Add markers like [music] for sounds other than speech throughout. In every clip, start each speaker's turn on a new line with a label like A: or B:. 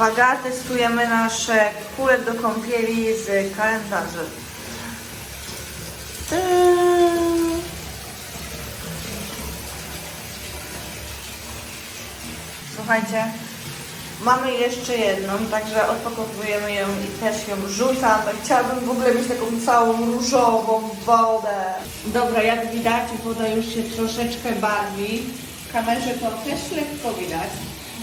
A: Uwaga, testujemy nasze kule do kąpieli z kalendarzy. Słuchajcie, mamy jeszcze jedną, także odpakowujemy ją i też ją rzucam. Chciałabym w ogóle mieć taką całą różową wodę. Dobra, jak widać, woda już się troszeczkę barwi. Kamerze to też lekko widać.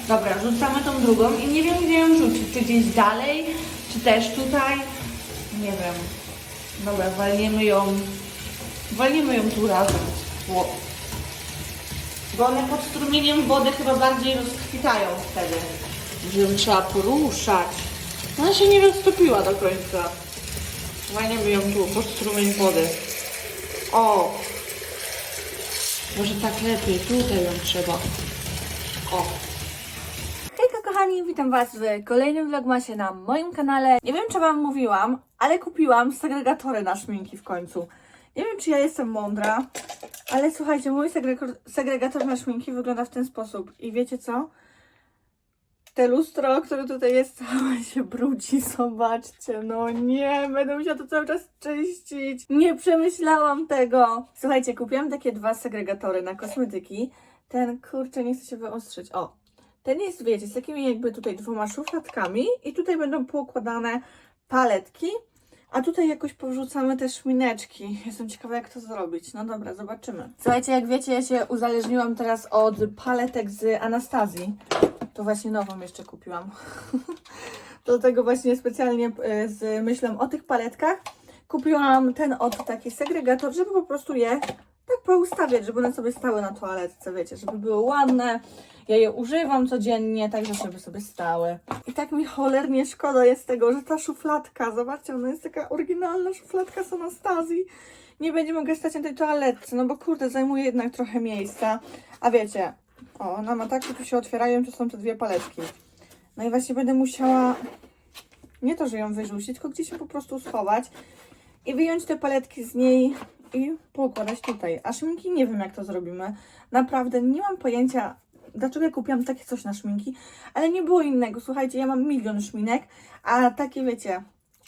A: Dobra, rzucamy tą drugą i nie wiem gdzie ją rzucić. Czy gdzieś dalej, czy też tutaj? Nie wiem. Dobra, walniemy ją. Walniemy ją tu razem. Ło. Bo one pod strumieniem wody chyba bardziej rozkwitają wtedy. Że ją trzeba poruszać. Ona się nie roztopiła do końca. Walniemy ją tu, pod strumień wody. O! Może tak lepiej, tutaj ją trzeba. O!
B: Kochani, witam Was w kolejnym vlogmasie na moim kanale. Nie wiem czy Wam mówiłam, ale kupiłam segregatory na szminki w końcu. Nie wiem czy ja jestem mądra, ale słuchajcie, mój segregator, segregator na szminki wygląda w ten sposób. I wiecie co? Te lustro, które tutaj jest, całe się brudzi, [laughs] zobaczcie. No nie, będę musiała to cały czas czyścić. Nie przemyślałam tego. Słuchajcie, kupiłam takie dwa segregatory na kosmetyki. Ten, kurczę, nie chce się wyostrzyć. O, ten jest, wiecie, z takimi jakby tutaj dwoma szufladkami i tutaj będą poukładane paletki, a tutaj jakoś powrzucamy te szmineczki. Jestem ciekawa, jak to zrobić. No dobra, zobaczymy. Słuchajcie, jak wiecie, ja się uzależniłam teraz od paletek z Anastazji. To właśnie nową jeszcze kupiłam. [laughs] Do tego właśnie specjalnie e, z myślą o tych paletkach kupiłam ten od taki segregator, żeby po prostu je tak poustawiać, żeby one sobie stały na toaletce, wiecie, żeby były ładne. Ja je używam codziennie, także żeby sobie stały. I tak mi cholernie szkoda jest tego, że ta szufladka, zobaczcie, ona jest taka oryginalna szufladka z Anastazji. Nie będzie mogła stać na tej toaletce, no bo kurde, zajmuje jednak trochę miejsca. A wiecie, o, ona ma tak, że tu się otwierają, to są te dwie paletki. No i właśnie będę musiała, nie to, że ją wyrzucić, tylko gdzieś ją po prostu schować i wyjąć te paletki z niej i poukładać tutaj. A szminki nie wiem, jak to zrobimy. Naprawdę nie mam pojęcia, dlaczego ja kupiłam takie coś na szminki, ale nie było innego. Słuchajcie, ja mam milion szminek, a takie wiecie.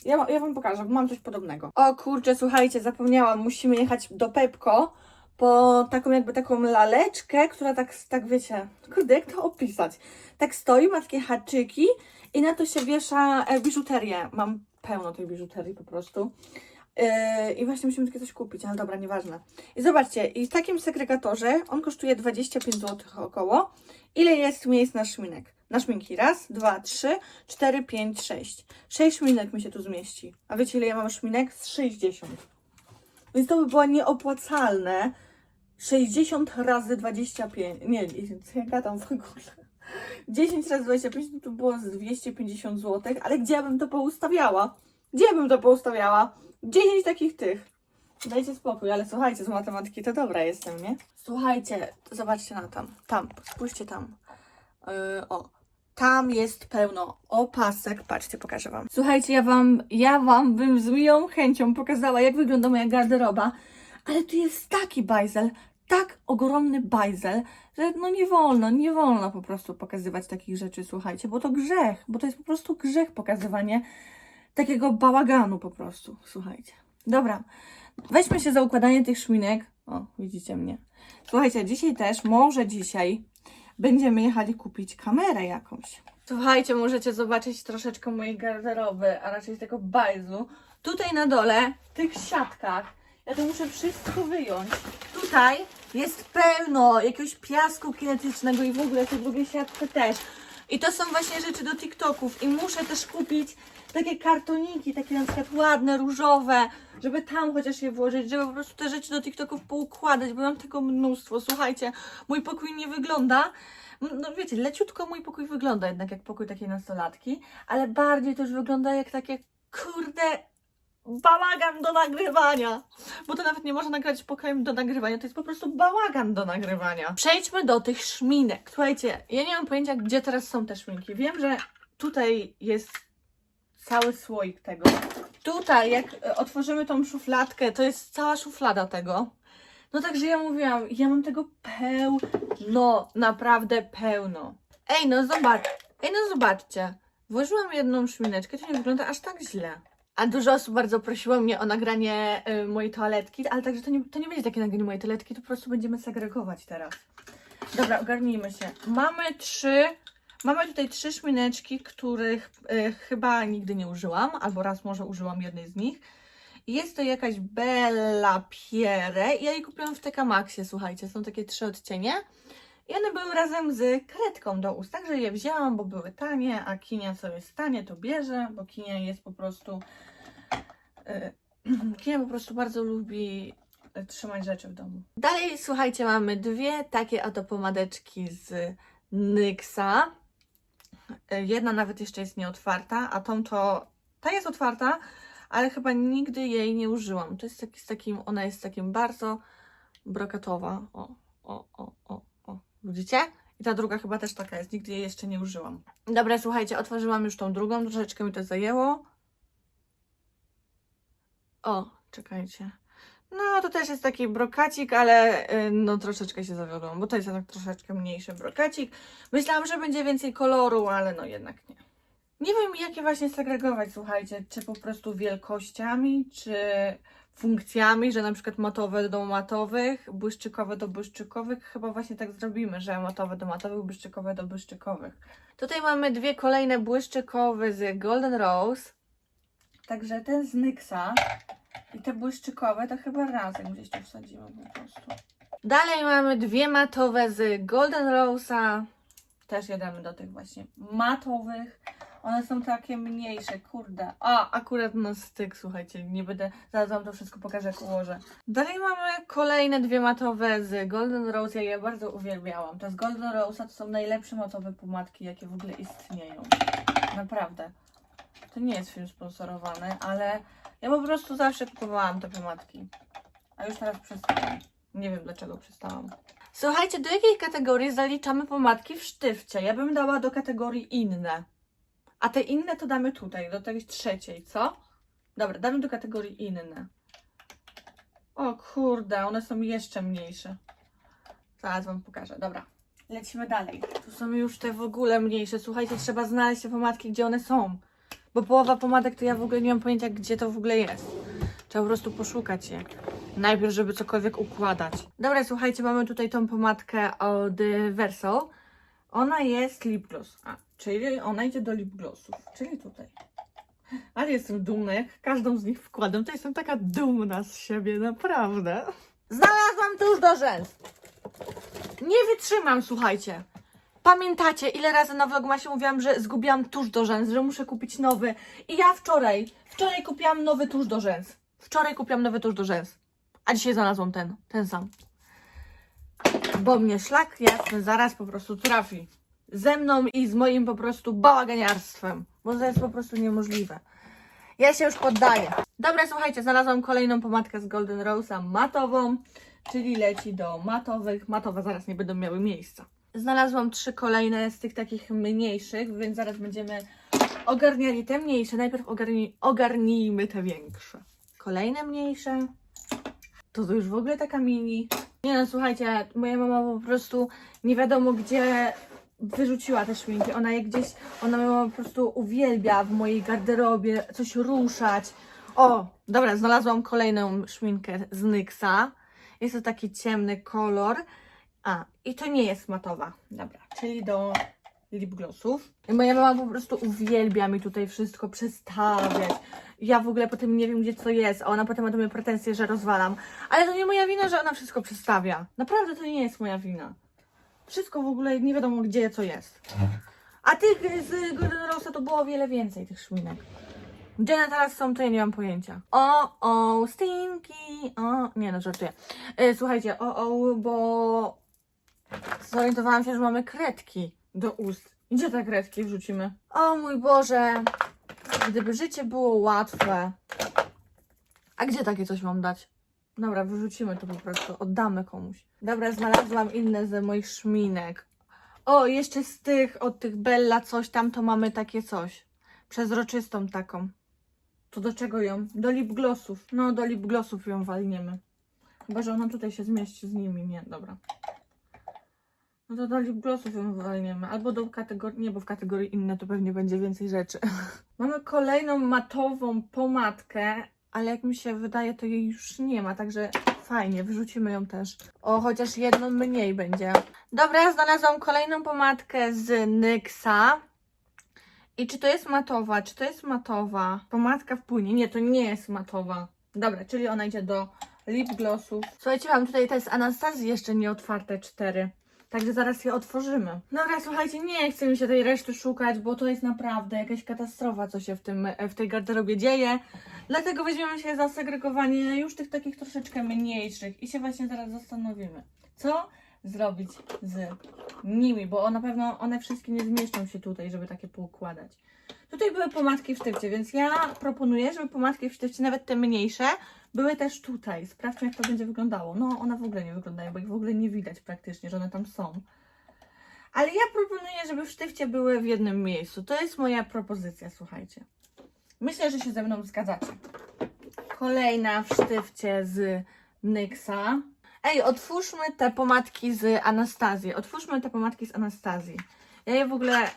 B: Ja, ja wam pokażę, bo mam coś podobnego. O kurczę, słuchajcie, zapomniałam, musimy jechać do Pepko po taką jakby taką laleczkę, która tak, tak wiecie, kurde, jak to opisać? Tak stoi, ma takie haczyki i na to się wiesza e, biżuterię. Mam pełno tej biżuterii po prostu. Yy, I właśnie musimy takie coś kupić, ale dobra, nieważne. I zobaczcie, i w takim segregatorze on kosztuje 25 zł około. Ile jest miejsc na szminek? Na szminki? Raz, dwa, trzy, cztery, pięć, sześć. Sześć szminek mi się tu zmieści. A wiecie, ile ja mam szminek? Z 60. Więc to by było nieopłacalne. 60 razy 25. Nie, ja gadam w ogóle. 10 razy 25 to było z 250 zł, ale gdzie ja bym to poustawiała? Gdzie bym to poustawiała? 10 takich tych. Dajcie spokój, ale słuchajcie, z matematyki to dobra jestem, nie? Słuchajcie, zobaczcie na tam. Tam, spójrzcie tam. Yy, o. Tam jest pełno opasek. Patrzcie, pokażę wam. Słuchajcie, ja wam, ja wam bym z miłą chęcią pokazała, jak wygląda moja garderoba, ale tu jest taki bajzel, tak ogromny bajzel, że no nie wolno, nie wolno po prostu pokazywać takich rzeczy, słuchajcie, bo to grzech, bo to jest po prostu grzech pokazywanie takiego bałaganu po prostu, słuchajcie. Dobra, weźmy się za układanie tych szminek. O, widzicie mnie. Słuchajcie, dzisiaj też, może dzisiaj, będziemy jechali kupić kamerę jakąś. Słuchajcie, możecie zobaczyć troszeczkę mojej garderoby, a raczej tego bajzu. Tutaj na dole, w tych siatkach, ja to muszę wszystko wyjąć. Tutaj jest pełno jakiegoś piasku kinetycznego i w ogóle te drugie siatki też. I to są właśnie rzeczy do TikToków i muszę też kupić takie kartoniki, takie na przykład ładne, różowe, żeby tam chociaż je włożyć, żeby po prostu te rzeczy do TikToków poukładać, bo mam tego mnóstwo. Słuchajcie, mój pokój nie wygląda, no wiecie, leciutko mój pokój wygląda jednak jak pokój takiej nastolatki, ale bardziej też wygląda jak takie, kurde, bałagan do nagrywania. Bo to nawet nie można nagrać pokojem do nagrywania, to jest po prostu bałagan do nagrywania. Przejdźmy do tych szminek. Słuchajcie, ja nie mam pojęcia, gdzie teraz są te szminki. Wiem, że tutaj jest cały słoik tego. Tutaj, jak e, otworzymy tą szufladkę, to jest cała szuflada tego. No także ja mówiłam, ja mam tego pełno, naprawdę pełno. Ej, no zobacz, ej, no zobaczcie. Włożyłam jedną szmineczkę, to nie wygląda aż tak źle. A dużo osób bardzo prosiło mnie o nagranie y, mojej toaletki, ale także to nie, to nie będzie takie nagranie mojej toaletki, to po prostu będziemy segregować teraz. Dobra, ogarnijmy się. Mamy trzy, mamy tutaj trzy szmineczki, których y, chyba nigdy nie użyłam, albo raz może użyłam jednej z nich. Jest to jakaś Bella Pierre ja jej kupiłam w TK Maxie, słuchajcie, są takie trzy odcienie. I one były razem z kredką do ust, także je wzięłam, bo były tanie, a Kinia co jest tanie, to bierze, bo Kinia jest po prostu... Yy, [clears throat] Kinia po prostu bardzo lubi y, trzymać rzeczy w domu. Dalej, słuchajcie, mamy dwie takie oto pomadeczki z NYXa. Y, Jedna nawet jeszcze jest nieotwarta, a tą to... Ta jest otwarta, ale chyba nigdy jej nie użyłam. To jest taki, z takim, ona jest takim bardzo brokatowa. O, o, o, o, o. Widzicie? I ta druga chyba też taka jest. Nigdy jej jeszcze nie użyłam. Dobra, słuchajcie, otworzyłam już tą drugą. Troszeczkę mi to zajęło. O, czekajcie. No, to też jest taki brokacik, ale y, no troszeczkę się zawiodłam, bo to jest jednak troszeczkę mniejszy brokacik. Myślałam, że będzie więcej koloru, ale no jednak nie. Nie wiem, jakie właśnie segregować, słuchajcie, czy po prostu wielkościami, czy funkcjami, że na przykład matowe do matowych, błyszczykowe do błyszczykowych. Chyba właśnie tak zrobimy, że matowe do matowych, błyszczykowe do błyszczykowych. Tutaj mamy dwie kolejne błyszczykowe z Golden Rose. Także ten z NYXa i te błyszczykowe to chyba razem gdzieś tu wsadzimy po prostu. Dalej mamy dwie matowe z Golden Rose'a. Też jedziemy do tych właśnie matowych. One są takie mniejsze, kurde. A, akurat na styk, słuchajcie, nie będę, zaraz wam to wszystko pokażę, jak ułożę. Dalej mamy kolejne dwie matowe z Golden Rose, ja je bardzo uwielbiałam. Te z Golden Rose'a to są najlepsze matowe pomadki, jakie w ogóle istnieją. Naprawdę. To nie jest film sponsorowany, ale ja po prostu zawsze kupowałam te pomadki. A już teraz przestałam. Nie wiem dlaczego przestałam. Słuchajcie, do jakiej kategorii zaliczamy pomadki w sztywcie? Ja bym dała do kategorii inne. A te inne to damy tutaj, do tej trzeciej, co? Dobra, damy do kategorii inne. O kurde, one są jeszcze mniejsze. Zaraz Wam pokażę, dobra. Lecimy dalej. Tu są już te w ogóle mniejsze. Słuchajcie, trzeba znaleźć te pomadki, gdzie one są. Bo połowa pomadek to ja w ogóle nie mam pojęcia, gdzie to w ogóle jest. Trzeba po prostu poszukać je. Najpierw, żeby cokolwiek układać. Dobra, słuchajcie, mamy tutaj tą pomadkę od Verso. Ona jest lip gloss. A, czyli ona idzie do lip glossów. Czyli tutaj. Ale jestem dumna, jak każdą z nich wkładam, to jestem taka dumna z siebie, naprawdę. Znalazłam tuż do rzęs. Nie wytrzymam, słuchajcie. Pamiętacie, ile razy na vlogmasie mówiłam, że zgubiłam tusz do rzęs, że muszę kupić nowy. I ja wczoraj, wczoraj kupiłam nowy tusz do rzęs. Wczoraj kupiłam nowy tusz do rzęs. A dzisiaj znalazłam ten, ten sam. Bo mnie szlak jasny zaraz po prostu trafi. Ze mną i z moim po prostu bałaganiarstwem. Bo to jest po prostu niemożliwe. Ja się już poddaję. Dobra, słuchajcie, znalazłam kolejną pomadkę z Golden Rose'a matową, czyli leci do matowych. Matowe zaraz nie będą miały miejsca. Znalazłam trzy kolejne z tych takich mniejszych, więc zaraz będziemy ogarniali te mniejsze. Najpierw ogarnij, ogarnijmy te większe. Kolejne mniejsze. To to już w ogóle taka mini. Nie no, słuchajcie, moja mama po prostu nie wiadomo gdzie wyrzuciła te szminki. Ona je gdzieś, ona mnie po prostu uwielbia w mojej garderobie coś ruszać. O, dobra, znalazłam kolejną szminkę z NYXa. Jest to taki ciemny kolor. A, i to nie jest matowa. Dobra, czyli do lip glossów. Moja mama po prostu uwielbia mi tutaj wszystko przestawiać. Ja w ogóle potem nie wiem, gdzie co jest, a ona potem ma do mnie pretensje, że rozwalam. Ale to nie moja wina, że ona wszystko przestawia. Naprawdę to nie jest moja wina. Wszystko w ogóle nie wiadomo, gdzie co jest. A tych z Golden Rose'a to było o wiele więcej, tych szminek. Gdzie one teraz są, to ja nie mam pojęcia. O, o, stinki, o, nie no, żartuję. E, słuchajcie, o, o, bo zorientowałam się, że mamy kredki do ust. Gdzie te kredki wrzucimy? O mój Boże, gdyby życie było łatwe. A gdzie takie coś mam dać? Dobra, wyrzucimy to po prostu, oddamy komuś. Dobra, znalazłam inne ze moich szminek. O, jeszcze z tych, od tych Bella coś tam, to mamy takie coś. Przezroczystą taką. To do czego ją? Do lip glossów. No, do lip glossów ją walniemy. Chyba, że ona tutaj się zmieści z nimi. Nie, dobra. No to do lip glossów ją walniemy. Albo do kategorii, nie, bo w kategorii inne to pewnie będzie więcej rzeczy. [laughs] Mamy kolejną matową pomadkę, ale jak mi się wydaje, to jej już nie ma, także fajnie, wyrzucimy ją też. O, chociaż jedną mniej będzie. Dobra, znalazłam kolejną pomadkę z NYXa. I czy to jest matowa? Czy to jest matowa? Pomadka w płynie. Nie, to nie jest matowa. Dobra, czyli ona idzie do lip glossów. Słuchajcie, mam tutaj te z Anastazji jeszcze nie otwarte cztery. Także zaraz je otworzymy. Dobra, słuchajcie, nie chcę mi się tej reszty szukać, bo to jest naprawdę jakaś katastrofa, co się w, tym, w tej garderobie dzieje. Dlatego weźmiemy się za segregowanie już tych takich troszeczkę mniejszych i się właśnie zaraz zastanowimy, co zrobić z nimi, bo na pewno one wszystkie nie zmieszczą się tutaj, żeby takie poukładać. Tutaj były pomadki w sztywcie, więc ja proponuję, żeby pomadki w sztywcie, nawet te mniejsze, były też tutaj. Sprawdźmy, jak to będzie wyglądało. No, one w ogóle nie wyglądają, bo ich w ogóle nie widać praktycznie, że one tam są. Ale ja proponuję, żeby w sztywcie były w jednym miejscu. To jest moja propozycja, słuchajcie. Myślę, że się ze mną zgadzacie. Kolejna w sztywcie z NYXa. Ej, otwórzmy te pomadki z Anastazji. Otwórzmy te pomadki z Anastazji. Ja je w ogóle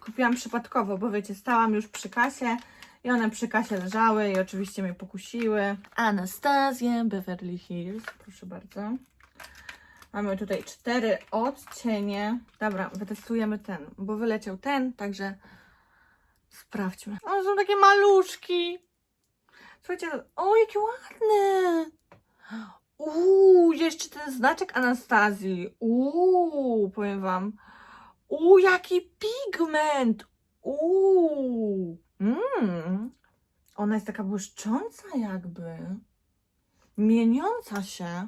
B: kupiłam przypadkowo, bo wiecie, stałam już przy kasie i one przy kasie leżały i oczywiście mnie pokusiły. Anastazję Beverly Hills, proszę bardzo. Mamy tutaj cztery odcienie. Dobra, wytestujemy ten, bo wyleciał ten, także sprawdźmy. One są takie maluszki. Słuchajcie, o jakie ładne. Uuu, jeszcze ten znaczek Anastazji. Uuu, powiem wam. Uuu, jaki pigment. Uuu. Mmm. Ona jest taka błyszcząca jakby. Mieniąca się.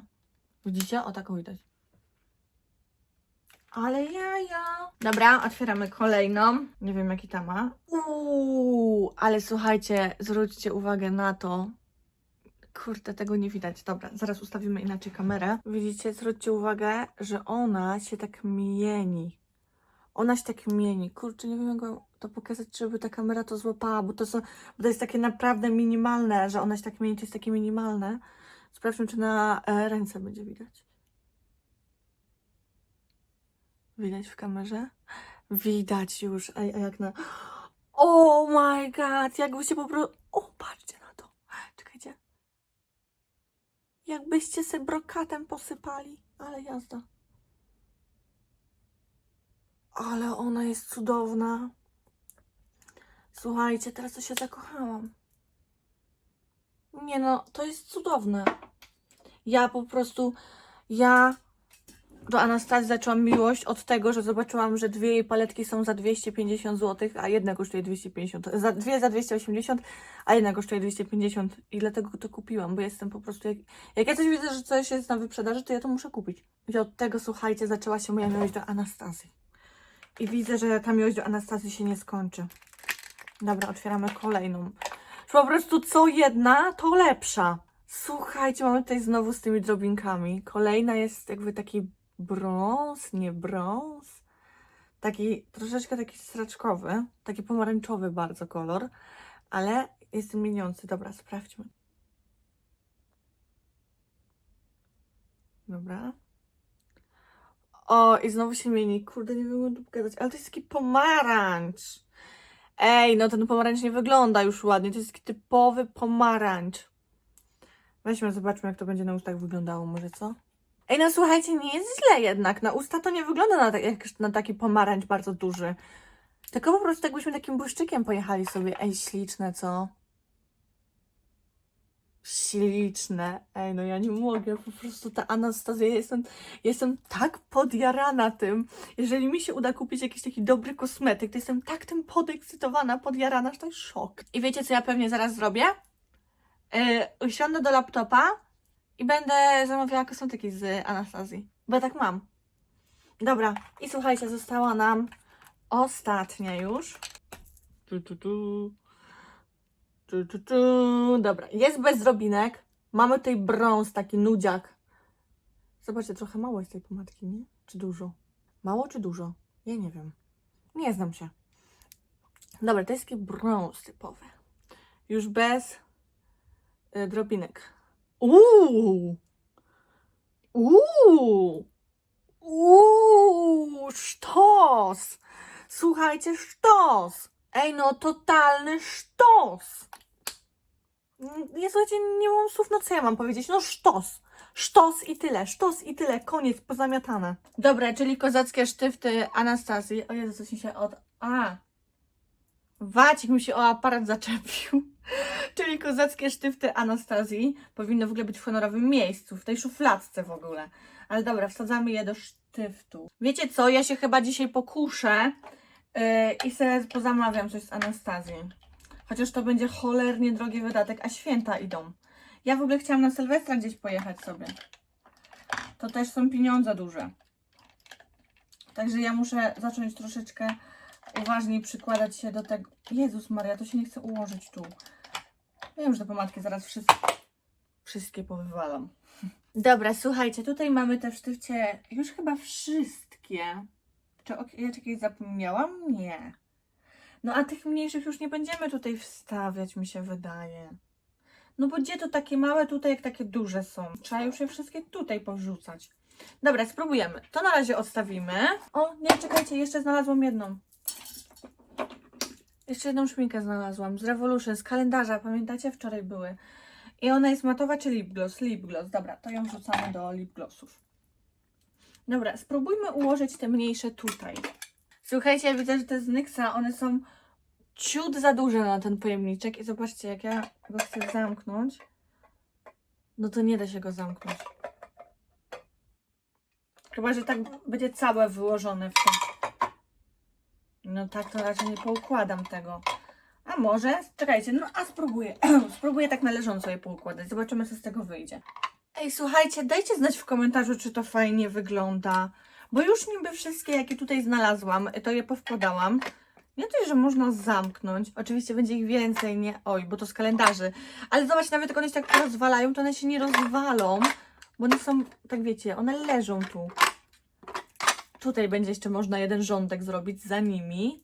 B: Widzicie? O, taką widać. Ale jaja. Dobra, otwieramy kolejną. Nie wiem, jaki ta ma. Uuu, ale słuchajcie, zwróćcie uwagę na to. Kurde, tego nie widać. Dobra, zaraz ustawimy inaczej kamerę. Widzicie, zwróćcie uwagę, że ona się tak mieni. Ona się tak mieni. Kurczę, nie wiem, jak to pokazać, żeby ta kamera to złapała, bo to, są, bo to jest takie naprawdę minimalne, że ona się tak mieni, to jest takie minimalne. Sprawdźmy, czy na e, ręce będzie widać. Widać w kamerze? Widać już. A, a jak na... Oh my god! Jakbyście po prostu... O, patrzcie na to. Czekajcie. Jakbyście sobie brokatem posypali. Ale jazda. Ale ona jest cudowna. Słuchajcie, teraz to się zakochałam. Nie no, to jest cudowne. Ja po prostu, ja do Anastazji zaczęłam miłość od tego, że zobaczyłam, że dwie jej paletki są za 250 zł, a jedna kosztuje 250, za, dwie za 280, a jedna kosztuje 250 i dlatego to kupiłam, bo jestem po prostu, jak, jak ja coś widzę, że coś jest na wyprzedaży, to ja to muszę kupić. I od tego, słuchajcie, zaczęła się moja miłość do Anastazji. I widzę, że ta miłość do Anastazji się nie skończy. Dobra, otwieramy kolejną. Po prostu co jedna, to lepsza. Słuchajcie, mamy tutaj znowu z tymi drobinkami. Kolejna jest jakby taki brąz, nie brąz. Taki troszeczkę taki straczkowy, taki pomarańczowy bardzo kolor, ale jest mieniący. Dobra, sprawdźmy. Dobra. O, i znowu się mieni. Kurde, nie wiem, tu pokazać, ale to jest taki pomarańcz. Ej, no ten pomarańcz nie wygląda już ładnie. To jest taki typowy pomarańcz. Weźmy, zobaczmy, jak to będzie na ustach wyglądało, może co? Ej, no słuchajcie, nie jest źle jednak. Na usta to nie wygląda na, jak na taki pomarańcz bardzo duży. Tylko po prostu jakbyśmy takim błyszczykiem pojechali sobie. Ej, śliczne, co? Śliczne. Ej, no ja nie mogę. Po prostu ta Anastazja, ja jestem, jestem tak podjarana tym. Jeżeli mi się uda kupić jakiś taki dobry kosmetyk, to jestem tak tym podekscytowana, podjarana, że to jest szok. I wiecie, co ja pewnie zaraz zrobię? Yy, usiądę do laptopa i będę zamawiała kosmetyki z Anastazji. Bo ja tak mam. Dobra, i słuchajcie, została nam ostatnia już. Tu, tu, tu. Tu, tu, tu. Dobra, jest bez drobinek. Mamy tutaj brąz, taki nudziak. Zobaczcie, trochę mało jest tej pomadki, nie? Czy dużo? Mało czy dużo? Ja nie wiem. Nie znam się. Dobra, to jest taki brąz typowy. Już bez y, drobinek. Uuu! Uuu! Uuu, sztos! Słuchajcie, sztos! Ej, no totalny sztos! Ja słuchajcie, nie mam słów, no co ja mam powiedzieć? No sztos! Sztos i tyle, sztos i tyle, koniec, pozamiatane. Dobra, czyli kozackie sztyfty Anastazji. O Jezu, coś mi się od... A! Wacik mi się o aparat zaczepił. [laughs] Czyli kozackie sztyfty Anastazji powinny w ogóle być w honorowym miejscu, w tej szufladce w ogóle. Ale dobra, wsadzamy je do sztyftu. Wiecie co, ja się chyba dzisiaj pokuszę i sobie pozamawiam coś z Anastazji. Chociaż to będzie cholernie drogi wydatek, a święta idą. Ja w ogóle chciałam na Sylwestra gdzieś pojechać sobie. To też są pieniądze duże. Także ja muszę zacząć troszeczkę uważniej przykładać się do tego. Jezus Maria, to się nie chce ułożyć tu. Wiem, że te pomadki zaraz wszystkie, wszystkie powywalam. Dobra, słuchajcie, tutaj mamy te w sztywcie już chyba wszystkie. Czy jakieś zapomniałam? Nie. No a tych mniejszych już nie będziemy tutaj wstawiać, mi się wydaje. No bo gdzie to takie małe tutaj, jak takie duże są? Trzeba już je wszystkie tutaj powrzucać. Dobra, spróbujemy. To na razie odstawimy. O, nie, czekajcie, jeszcze znalazłam jedną. Jeszcze jedną szminkę znalazłam z Revolution, z kalendarza. Pamiętacie? Wczoraj były. I ona jest matowa czy lip gloss? Lip gloss. Dobra, to ją wrzucamy do lip glossów. Dobra, spróbujmy ułożyć te mniejsze tutaj. Słuchajcie, widzę, że te z Nyxa, one są ciut za duże na ten pojemniczek. I zobaczcie, jak ja go chcę zamknąć, no to nie da się go zamknąć. Chyba, że tak będzie całe wyłożone w to. No tak to raczej nie poukładam tego. A może? Czekajcie, no a spróbuję. [clears throat] spróbuję tak należąco je poukładać. Zobaczymy, co z tego wyjdzie. Ej, słuchajcie, dajcie znać w komentarzu, czy to fajnie wygląda. Bo już niby wszystkie, jakie tutaj znalazłam, to je powkładałam. Nie to, że można zamknąć. Oczywiście będzie ich więcej, nie? Oj, bo to z kalendarzy. Ale zobacz, nawet jak one się tak rozwalają, to one się nie rozwalą. Bo one są, tak wiecie, one leżą tu. Tutaj będzie jeszcze można jeden rządek zrobić za nimi.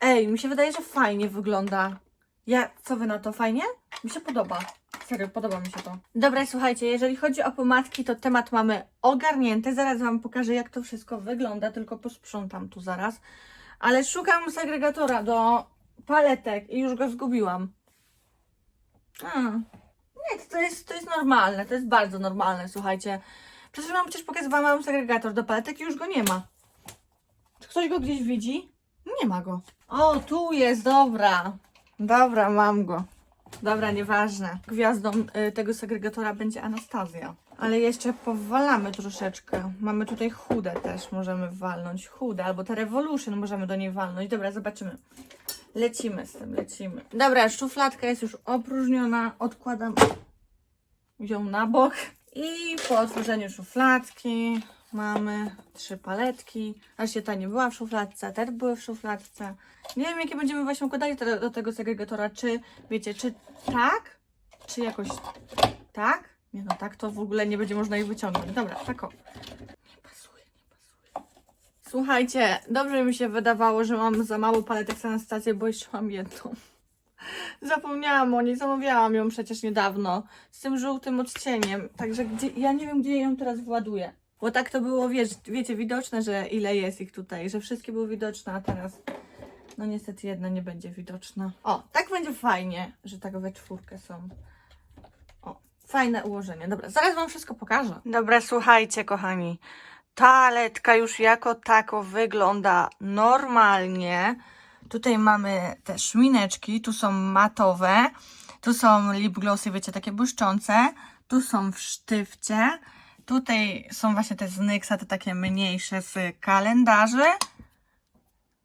B: Ej, mi się wydaje, że fajnie wygląda. Ja, co wy na to? Fajnie? Mi się podoba. Serio, podoba mi się to. Dobra, słuchajcie, jeżeli chodzi o pomadki, to temat mamy ogarnięty. Zaraz Wam pokażę, jak to wszystko wygląda, tylko posprzątam tu zaraz. Ale szukam segregatora do paletek i już go zgubiłam. A, nie, to jest, to jest normalne, to jest bardzo normalne, słuchajcie. Przed chwilą przecież pokazywałam segregator do paletek i już go nie ma. Czy ktoś go gdzieś widzi? Nie ma go. O, tu jest, dobra. Dobra, mam go. Dobra, nieważne. Gwiazdą y, tego segregatora będzie Anastazja. Ale jeszcze powalamy troszeczkę. Mamy tutaj chude też, możemy walnąć. Chude, albo te Revolution możemy do niej walnąć. Dobra, zobaczymy. Lecimy z tym, lecimy. Dobra, szufladka jest już opróżniona. Odkładam ją na bok. I po otworzeniu szufladki mamy trzy paletki. Aż ta nie była w szufladce, te były w szufladce. Nie wiem, jakie będziemy właśnie układali do, do tego segregatora. Czy, wiecie, czy tak? Czy jakoś tak? Nie no, tak to w ogóle nie będzie można ich wyciągnąć. Dobra, tak o. Nie pasuje, nie pasuje. Słuchajcie, dobrze mi się wydawało, że mam za mało paletek z Anastazję, bo jeszcze mam jedną. [laughs] Zapomniałam o niej, zamawiałam ją przecież niedawno. Z tym żółtym odcieniem. Także gdzie, ja nie wiem, gdzie ją teraz właduję. Bo tak to było, wiecie, widoczne, że ile jest ich tutaj, że wszystkie były widoczne, a teraz no niestety jedna nie będzie widoczna. O, tak będzie fajnie, że tak we czwórkę są. O, fajne ułożenie. Dobra, zaraz Wam wszystko pokażę. Dobra, słuchajcie, kochani. Toaletka już jako tako wygląda normalnie. Tutaj mamy te szmineczki, tu są matowe, tu są lip glossy, wiecie, takie błyszczące, tu są w sztywcie, tutaj są właśnie te z Nyxa, te takie mniejsze z kalendarzy.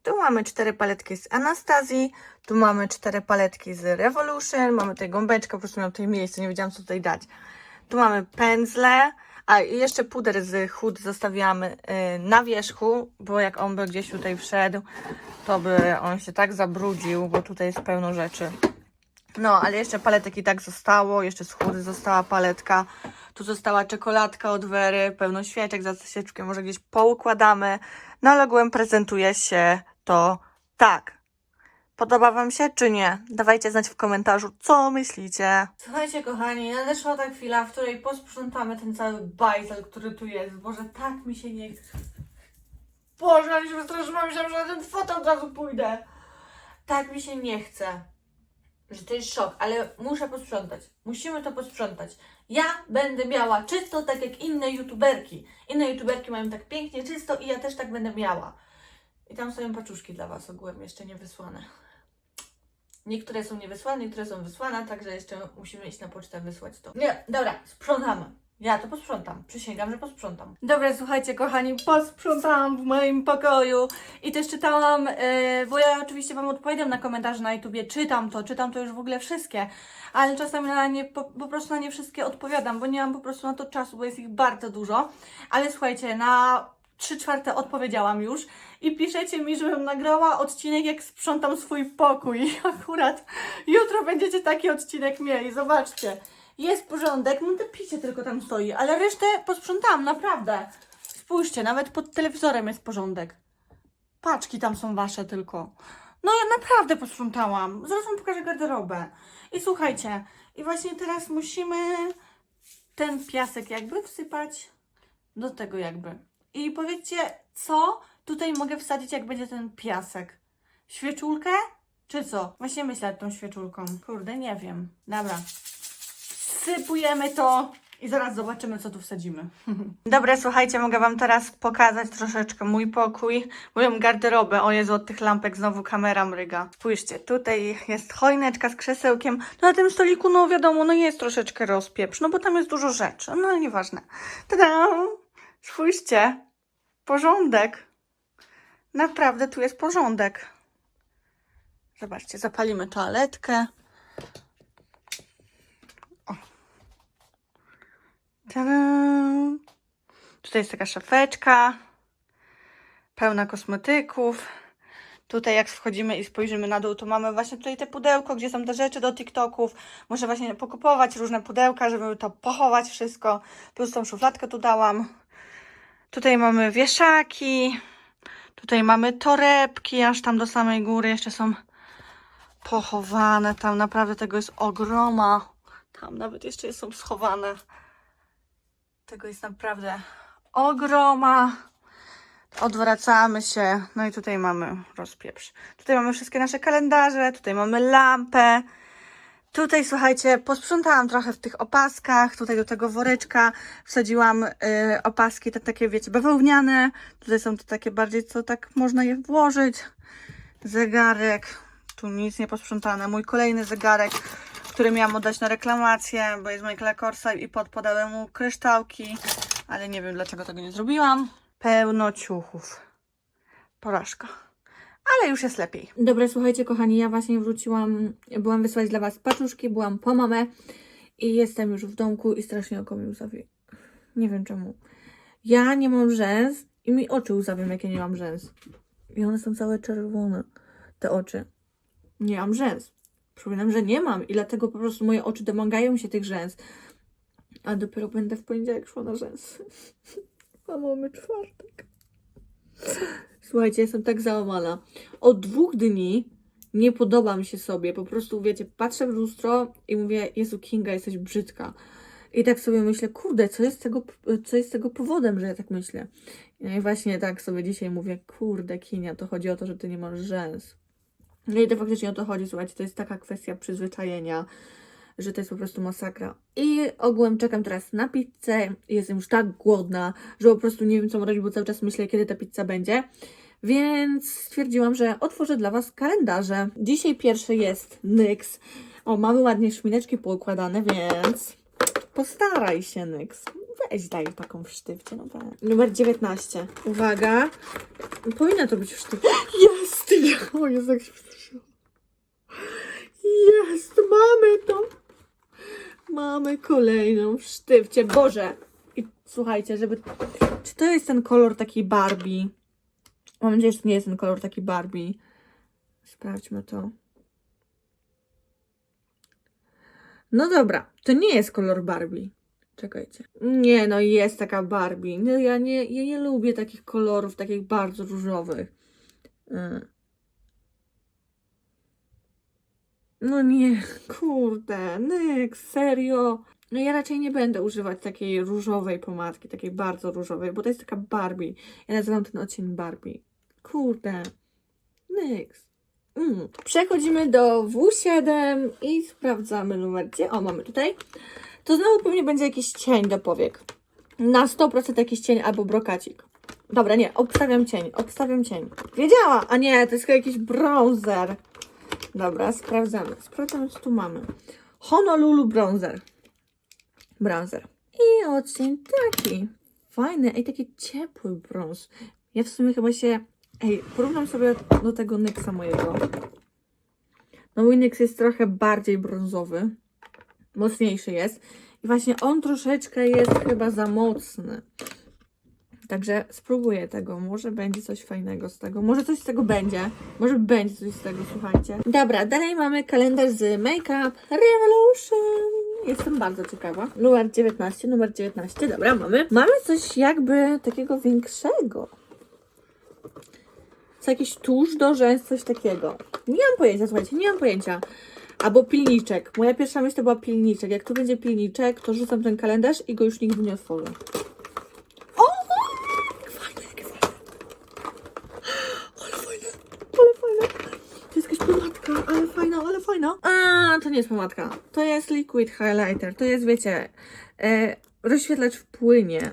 B: Tu mamy cztery paletki z Anastazji, tu mamy cztery paletki z Revolution, mamy tutaj gąbeczkę, po prostu miałam tutaj miejsce, nie wiedziałam co tutaj dać. Tu mamy pędzle, a jeszcze puder z chód zostawiamy y, na wierzchu, bo jak on by gdzieś tutaj wszedł, to by on się tak zabrudził, bo tutaj jest pełno rzeczy. No, ale jeszcze paletek i tak zostało, jeszcze z chudy została paletka. Tu została czekoladka od Wery, pełno świeczek, za świeczkę może gdzieś poukładamy. No ale ogółem prezentuje się to tak. Podoba Wam się, czy nie? Dawajcie znać w komentarzu, co myślicie. Słuchajcie, kochani, nadeszła ta chwila, w której posprzątamy ten cały bajzel, który tu jest. Boże, tak mi się nie chce. Boże, ale się wystraszyłam, myślałam, że na ten fotel od razu pójdę. Tak mi się nie chce. Że to jest szok, ale muszę posprzątać. Musimy to posprzątać. Ja będę miała czysto tak jak inne youtuberki. Inne youtuberki mają tak pięknie czysto i ja też tak będę miała. I tam stoją paczuszki dla Was ogółem jeszcze nie wysłane. Niektóre są niewysłane, niektóre są wysłane, także jeszcze musimy iść na pocztę wysłać to. Nie, dobra, sprzątamy. Ja to posprzątam. Przysięgam, że posprzątam. Dobra, słuchajcie, kochani, posprzątałam w moim pokoju i też czytałam, yy, bo ja oczywiście Wam odpowiadam na komentarze na YouTubie, czytam to, czytam to już w ogóle wszystkie, ale czasami na nie, po, po prostu na nie wszystkie odpowiadam, bo nie mam po prostu na to czasu, bo jest ich bardzo dużo. Ale słuchajcie, na trzy czwarte odpowiedziałam już i piszecie mi, żebym nagrała odcinek, jak sprzątam swój pokój. I [laughs] akurat jutro będziecie taki odcinek mieli, zobaczcie. Jest porządek, no te picie tylko tam stoi, ale resztę posprzątałam, naprawdę. Spójrzcie, nawet pod telewizorem jest porządek. Paczki tam są wasze tylko. No ja naprawdę posprzątałam. Zaraz wam pokażę garderobę. I słuchajcie, i właśnie teraz musimy ten piasek jakby wsypać do tego jakby. I powiedzcie, co tutaj mogę wsadzić, jak będzie ten piasek? Świeczulkę? Czy co? Właśnie myślę nad tą świeczulką. Kurde, nie wiem. Dobra. Sypujemy to i zaraz zobaczymy, co tu wsadzimy. [laughs] Dobra, słuchajcie, mogę Wam teraz pokazać troszeczkę mój pokój, moją garderobę. O Jezu, od tych lampek znowu kamera mryga. Spójrzcie, tutaj jest choineczka z krzesełkiem. No, Na tym stoliku, no wiadomo, no jest troszeczkę rozpieprz, no bo tam jest dużo rzeczy, no ale nieważne. Tada! Spójrzcie, porządek. Naprawdę tu jest porządek. Zobaczcie, zapalimy toaletkę. Tadam. Tutaj jest taka szafeczka, pełna kosmetyków. Tutaj jak wchodzimy i spojrzymy na dół, to mamy właśnie tutaj te pudełko, gdzie są te rzeczy do TikToków. Muszę właśnie pokupować różne pudełka, żeby to pochować wszystko. Plus tą szufladkę tu dałam. Tutaj mamy wieszaki. Tutaj mamy torebki, aż tam do samej góry jeszcze są pochowane. Tam naprawdę tego jest ogroma. Tam nawet jeszcze są schowane. Tego jest naprawdę ogroma. Odwracamy się. No i tutaj mamy rozpieprz. Tutaj mamy wszystkie nasze kalendarze, tutaj mamy lampę. Tutaj, słuchajcie, posprzątałam trochę w tych opaskach. Tutaj do tego woreczka wsadziłam y, opaski, te takie, wiecie, bawełniane. Tutaj są te takie bardziej, co tak można je włożyć. Zegarek. Tu nic nie posprzątane. Mój kolejny zegarek, który miałam oddać na reklamację, bo jest Michaela Korsa i podpadałem mu kryształki, ale nie wiem dlaczego tego nie zrobiłam. Pełno ciuchów. Porażka. Ale już jest lepiej. Dobra, słuchajcie, kochani, ja właśnie wróciłam, byłam wysłać dla Was paczuszki, byłam po mamę i jestem już w domku i strasznie oko mi łzawi. Nie wiem czemu. Ja nie mam rzęs i mi oczy łzawią, jak ja nie mam rzęs. I one są całe czerwone, te oczy. Nie mam rzęs. Przypominam, że nie mam i dlatego po prostu moje oczy domagają się tych rzęs. A dopiero będę w poniedziałek szła na rzęsy. [laughs] A mamy czwartek. Słuchajcie, jestem tak załamana. Od dwóch dni nie podobam się sobie. Po prostu, wiecie, patrzę w lustro i mówię, Jezu, Kinga, jesteś brzydka. I tak sobie myślę, kurde, co jest tego, co jest tego powodem, że ja tak myślę. No i właśnie tak sobie dzisiaj mówię, kurde, Kinia, to chodzi o to, że ty nie masz rzęs. No i to faktycznie o to chodzi, słuchajcie, to jest taka kwestia przyzwyczajenia, że to jest po prostu masakra. I ogółem czekam teraz na pizzę. Jestem już tak głodna, że po prostu nie wiem, co robić, bo cały czas myślę, kiedy ta pizza będzie. Więc stwierdziłam, że otworzę dla Was kalendarze. Dzisiaj pierwszy jest NYX. O, mamy ładnie szmineczki poukładane, więc postaraj się, NYX. Weź daj taką w sztywcie, no tak. Numer 19. Uwaga. Powinno to być w sztywcie. O Jezu, jak się przestraszyłam. Jest! Mamy to! Mamy kolejną w sztywcie. Boże! I słuchajcie, żeby... Czy to jest ten kolor taki Barbie? Mam nadzieję, że to nie jest ten kolor taki Barbie. Sprawdźmy to. No dobra, to nie jest kolor Barbie. Czekajcie. Nie, no jest taka Barbie. No ja nie, ja nie lubię takich kolorów, takich bardzo różowych. Y. No nie, kurde, Nyx, serio. No ja raczej nie będę używać takiej różowej pomadki, takiej bardzo różowej, bo to jest taka Barbie. Ja nazywam ten odcień Barbie. Kurde, Nyx. Mm. Przechodzimy do W7 i sprawdzamy numer gdzie. O, mamy tutaj. To znowu pewnie będzie jakiś cień do powiek. Na 100% jakiś cień albo brokacik. Dobra, nie, obstawiam cień, obstawiam cień. Wiedziała! A nie, to jest jakiś bronzer. Dobra, sprawdzamy. Sprawdzamy, co tu mamy. Honolulu bronzer. Bronzer. I odcień taki. Fajny, ej, taki ciepły brąz. Ja w sumie chyba się... Ej, porównam sobie do tego Nyxa mojego. No mój Nyx jest trochę bardziej brązowy. Mocniejszy jest. I właśnie on troszeczkę jest chyba za mocny. Także spróbuję tego. Może będzie coś fajnego z tego. Może coś z tego będzie. Może będzie coś z tego, słuchajcie. Dobra, dalej mamy kalendarz z Makeup Revolution. Jestem bardzo ciekawa. Numer 19, numer 19. Dobra, mamy. Mamy coś jakby takiego większego. Co jakiś tusz do rzęs, coś takiego. Nie mam pojęcia, słuchajcie, nie mam pojęcia. Albo pilniczek. Moja pierwsza myśl to była pilniczek. Jak tu będzie pilniczek, to rzucam ten kalendarz i go już nigdy nie otworzę. O! jak Fajne, jakie fajne. Ale fajne, ale fajne. To jest jakaś pomadka, ale fajna, ale fajna. A, to nie jest To jest liquid highlighter. To jest, wiecie, e, rozświetlacz w płynie.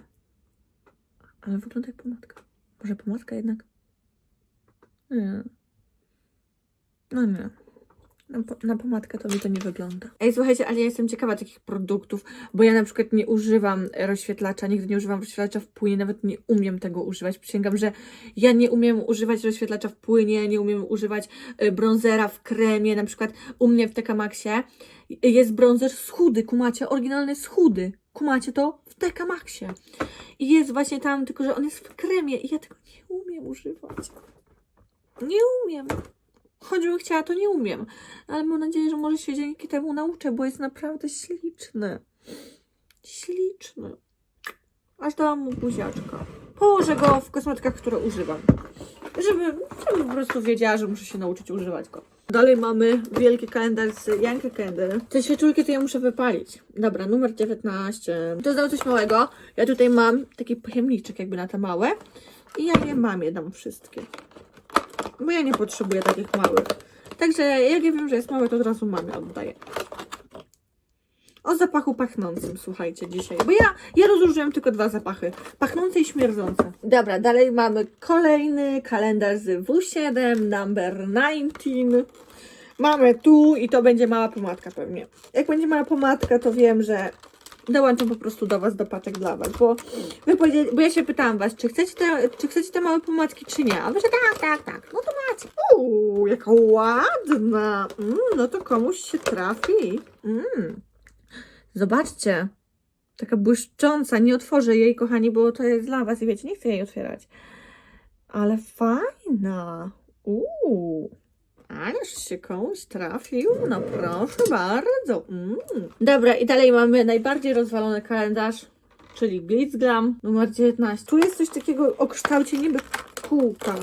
B: Ale wygląda jak pomadka. Może pomadka jednak? Nie. No nie. Na, na pomadkę to mi to nie wygląda. Ej, słuchajcie, ale ja jestem ciekawa takich produktów, bo ja na przykład nie używam rozświetlacza, nigdy nie używam rozświetlacza w płynie, nawet nie umiem tego używać. Przysięgam, że ja nie umiem używać rozświetlacza w płynie, nie umiem używać y, bronzera w kremie, na przykład u mnie w TK Maxie jest bronzer schudy, kumacie, oryginalny schudy. Kumacie to w TK Maxie. I jest właśnie tam, tylko że on jest w kremie i ja tego nie umiem używać. Nie umiem. Choćbym chciała, to nie umiem. Ale mam nadzieję, że może się dzięki temu nauczę, bo jest naprawdę śliczny. Śliczny. Aż dałam mu buziaczka. Położę go w kosmetykach, które używam. Żeby, żeby po prostu wiedziała, że muszę się nauczyć używać go. Dalej mamy wielki kalendarz z Yankee Candle. Te świeczulki to ja muszę wypalić. Dobra, numer 19. To znowu coś małego. Ja tutaj mam taki pojemniczek jakby na te małe. I ja je mam, je dam wszystkie. Bo ja nie potrzebuję takich małych. Także jak ja wiem, że jest mały, to od razu mamy oddaję. O zapachu pachnącym, słuchajcie, dzisiaj. Bo ja, ja rozróżniam tylko dwa zapachy. Pachnące i śmierdzące. Dobra, dalej mamy kolejny kalendarz z W7, number 19. Mamy tu i to będzie mała pomadka pewnie. Jak będzie mała pomadka, to wiem, że dołączam po prostu do Was do paczek dla Was, bo, wy bo ja się pytałam Was, czy chcecie, te, czy chcecie te małe pomadki, czy nie? A Wy, że tak, tak, tak. No to macie. Uuu, jaka ładna. Mm, no to komuś się trafi. Mm. Zobaczcie. Taka błyszcząca. Nie otworzę jej, kochani, bo to jest dla Was i wiecie, nie chcę jej otwierać. Ale fajna. Uuu. Ależ się komuś trafił. No proszę bardzo. Mm. Dobra, i dalej mamy najbardziej rozwalony kalendarz, czyli Glitz Glam numer 19. Tu jest coś takiego o kształcie niby kółka.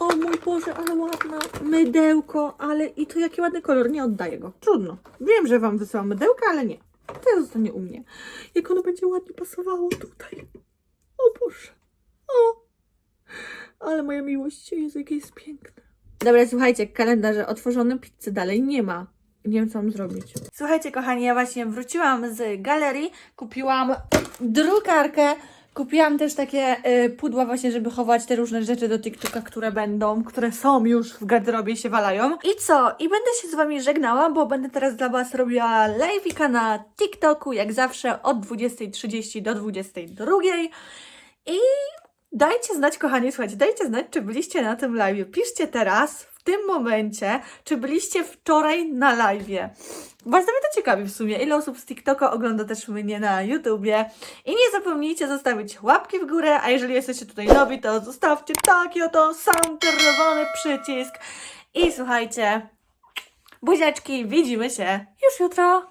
B: O mój Boże, ale ładna. Mydełko, ale i to jaki ładny kolor. Nie oddaję go. Trudno. Wiem, że Wam wysyłam mydełka, ale nie. To zostanie u mnie. Jak ono będzie ładnie pasowało tutaj. O Boże. O. Ale moja miłość, Jezu, jakie jest piękne. Dobra, słuchajcie, kalendarze otworzone, pizzy dalej nie ma. Nie wiem, co mam zrobić. Słuchajcie, kochani, ja właśnie wróciłam z galerii, kupiłam drukarkę, kupiłam też takie y, pudła właśnie, żeby chować te różne rzeczy do TikToka, które będą, które są już w garderobie się walają. I co? I będę się z Wami żegnała, bo będę teraz dla Was robiła live'ika na TikToku, jak zawsze od 20.30 do 22.00 i Dajcie znać, kochani, słuchajcie, dajcie znać, czy byliście na tym live. Piszcie teraz, w tym momencie, czy byliście wczoraj na live. Bardzo mnie to ciekawi w sumie, ile osób z TikToka ogląda też mnie na YouTubie. I nie zapomnijcie zostawić łapki w górę, a jeżeli jesteście tutaj nowi, to zostawcie taki oto sam czerwony przycisk. I słuchajcie, buziaczki, widzimy się już jutro.